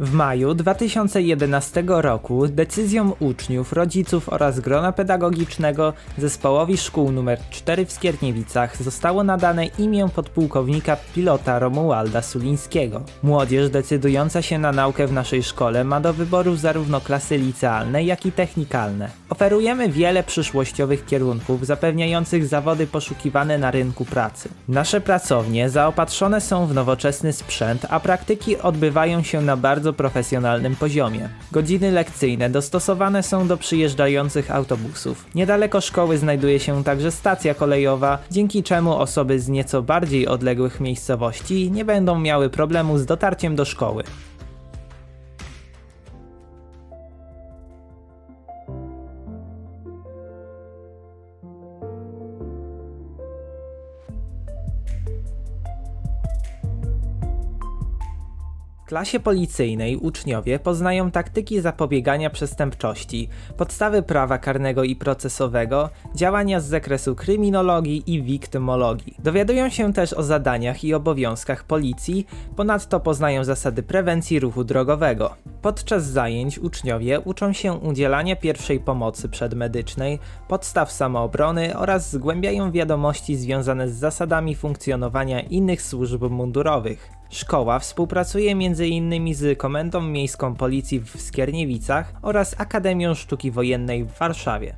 W maju 2011 roku decyzją uczniów, rodziców oraz grona pedagogicznego zespołowi szkół nr 4 w Skierniewicach zostało nadane imię podpułkownika pilota Romualda Sulińskiego. Młodzież decydująca się na naukę w naszej szkole ma do wyboru zarówno klasy licealne, jak i technikalne. Oferujemy wiele przyszłościowych kierunków zapewniających zawody poszukiwane na rynku pracy. Nasze pracownie zaopatrzone są w nowoczesny sprzęt, a praktyki odbywają się na bardzo profesjonalnym poziomie. Godziny lekcyjne dostosowane są do przyjeżdżających autobusów. Niedaleko szkoły znajduje się także stacja kolejowa, dzięki czemu osoby z nieco bardziej odległych miejscowości nie będą miały problemu z dotarciem do szkoły. Klasie policyjnej uczniowie poznają taktyki zapobiegania przestępczości, podstawy prawa karnego i procesowego, działania z zakresu kryminologii i wiktymologii. Dowiadują się też o zadaniach i obowiązkach policji, ponadto poznają zasady prewencji ruchu drogowego. Podczas zajęć uczniowie uczą się udzielania pierwszej pomocy przedmedycznej, podstaw samoobrony oraz zgłębiają wiadomości związane z zasadami funkcjonowania innych służb mundurowych. Szkoła współpracuje m.in. z Komendą Miejską Policji w Skierniewicach oraz Akademią Sztuki Wojennej w Warszawie.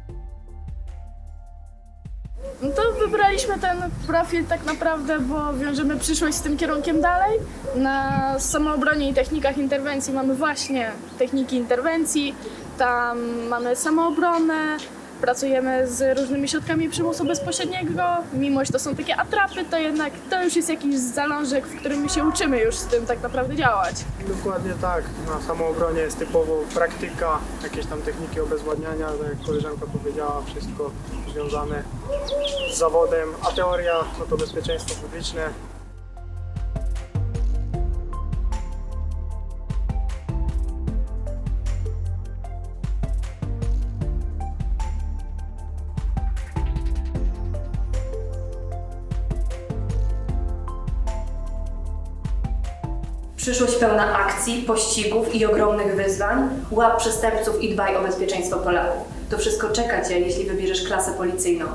Wybraliśmy ten profil tak naprawdę, bo wiążemy przyszłość z tym kierunkiem dalej. Na samoobronie i technikach interwencji mamy właśnie techniki interwencji, tam mamy samoobronę, pracujemy z różnymi środkami przymusu bezpośredniego. Mimo, że to są takie atrapy, to jednak to już jest jakiś zalążek, w którym my się uczymy już z tym tak naprawdę działać. Dokładnie tak. Na samoobronie jest typowo praktyka, jakieś tam techniki obezwładniania, tak jak koleżanka powiedziała, wszystko związane z zawodem, a teoria no to bezpieczeństwo publiczne. Przyszłość pełna akcji, pościgów i ogromnych wyzwań. Łap przestępców i dbaj o bezpieczeństwo Polaków. To wszystko czeka Cię, jeśli wybierzesz klasę policyjną.